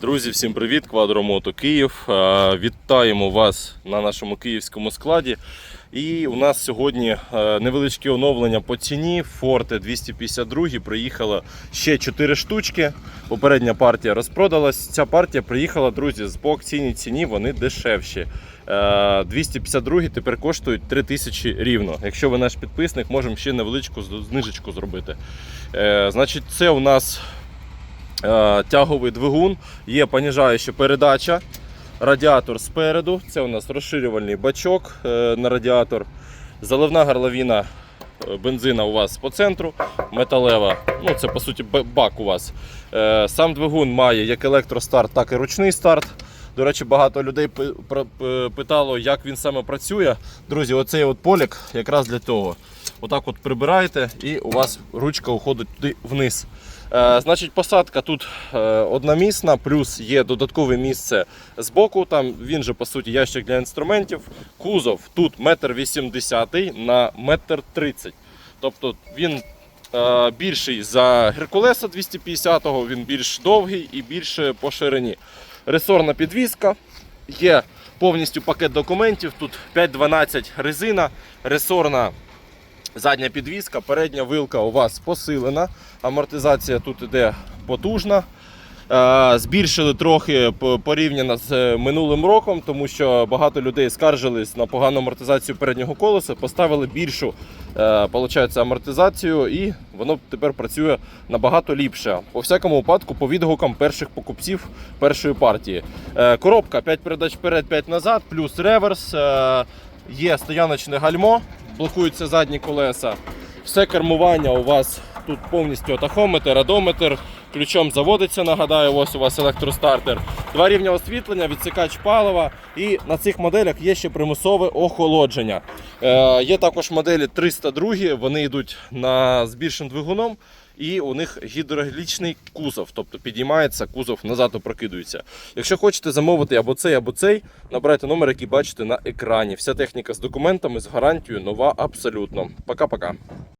Друзі, всім привіт! Квадромото Київ. Е, Вітаємо вас на нашому київському складі. І у нас сьогодні е, невеличке оновлення по ціні. Форте 252 приїхало ще 4 штучки. Попередня партія розпродалась. Ця партія приїхала, друзі, з по акційній ціні вони дешевші. Е, 252 тепер коштують 3000 рівно. Якщо ви наш підписник, можемо ще невеличку знижечку зробити. Е, Значить, це у нас Е, тяговий двигун, є поніжаюча передача, радіатор спереду, це у нас розширювальний бачок е, на радіатор, заливна горловина е, бензина у вас по центру, металева, ну це по суті бак у вас. Е, Сам двигун має як електростарт, так і ручний старт. До речі, багато людей питало, як він саме працює. Друзі, оцей от полік якраз для того. Отак от прибираєте і у вас ручка уходить туди вниз. Е, значить, посадка тут е, одномісна, плюс є додаткове місце з боку. Там він же по суті ящик для інструментів. Кузов тут 1,80 м на 1,30 м. Тобто він е, більший за Геркулеса 250-го, він більш довгий і більше по ширині. Ресорна підвізка. Є повністю пакет документів. Тут 512 резина, ресорна задня підвізка, передня вилка у вас посилена. Амортизація тут іде потужна. Е, Збільшили трохи порівняно з е, минулим роком, тому що багато людей скаржились на погану амортизацію переднього колеса, поставили більшу е, получається, амортизацію, і воно тепер працює набагато ліпше. По всякому випадку, по відгукам перших покупців першої партії. Коробка 5 передач вперед, 5 назад, плюс реверс. Є стояночне гальмо, блокуються задні колеса. Все кермування у вас тут повністю тахометр, одометр, ключом заводиться, нагадаю, ось у вас електростартер. Два рівня освітлення, відсікач палива. І на цих моделях є ще примусове охолодження. Е, є також моделі 302, вони йдуть на збільшеним двигуном. І у них гідравлічний кузов, тобто підіймається, кузов назад опрокидується. Якщо хочете замовити або цей, або цей, набирайте номер, який бачите на екрані. Вся техніка з документами, з гарантією, нова абсолютно. Пока-пока.